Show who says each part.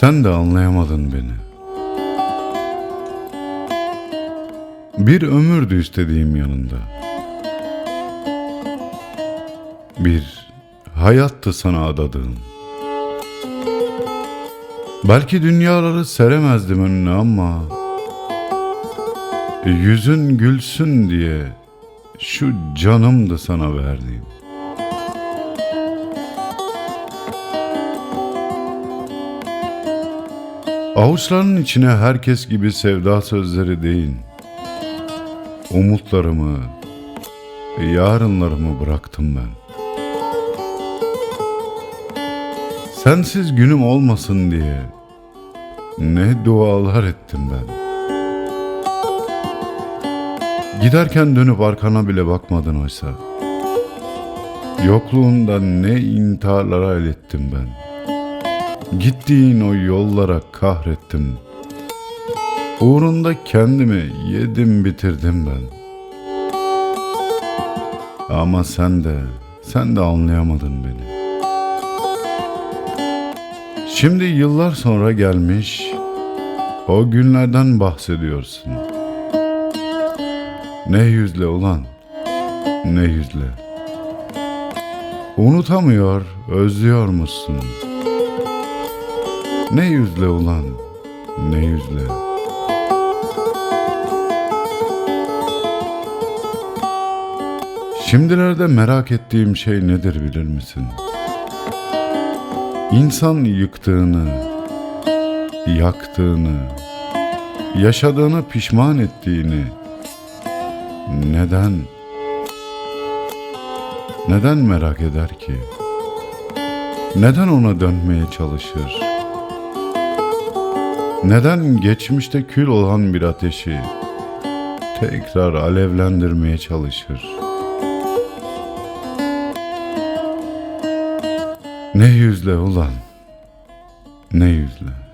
Speaker 1: Sen de anlayamadın beni. Bir ömürdü istediğim yanında. Bir hayattı sana adadığım. Belki dünyaları seremezdim önüne ama yüzün gülsün diye şu canımdı sana verdiğim. Avuçlarının içine herkes gibi sevda sözleri değil. Umutlarımı, yarınlarımı bıraktım ben. Sensiz günüm olmasın diye ne dualar ettim ben. Giderken dönüp arkana bile bakmadın oysa. Yokluğunda ne intiharlara el ettim ben. Gittiğin o yollara kahrettim. Uğrunda kendimi yedim bitirdim ben. Ama sen de, sen de anlayamadın beni. Şimdi yıllar sonra gelmiş, o günlerden bahsediyorsun. Ne yüzle ulan, ne yüzle. Unutamıyor, özlüyor musun? Ne yüzle ulan, ne yüzle. Şimdilerde merak ettiğim şey nedir bilir misin? İnsan yıktığını, yaktığını, yaşadığını pişman ettiğini neden neden merak eder ki? Neden ona dönmeye çalışır? Neden geçmişte kül olan bir ateşi tekrar alevlendirmeye çalışır? Ne yüzle ulan? Ne yüzle?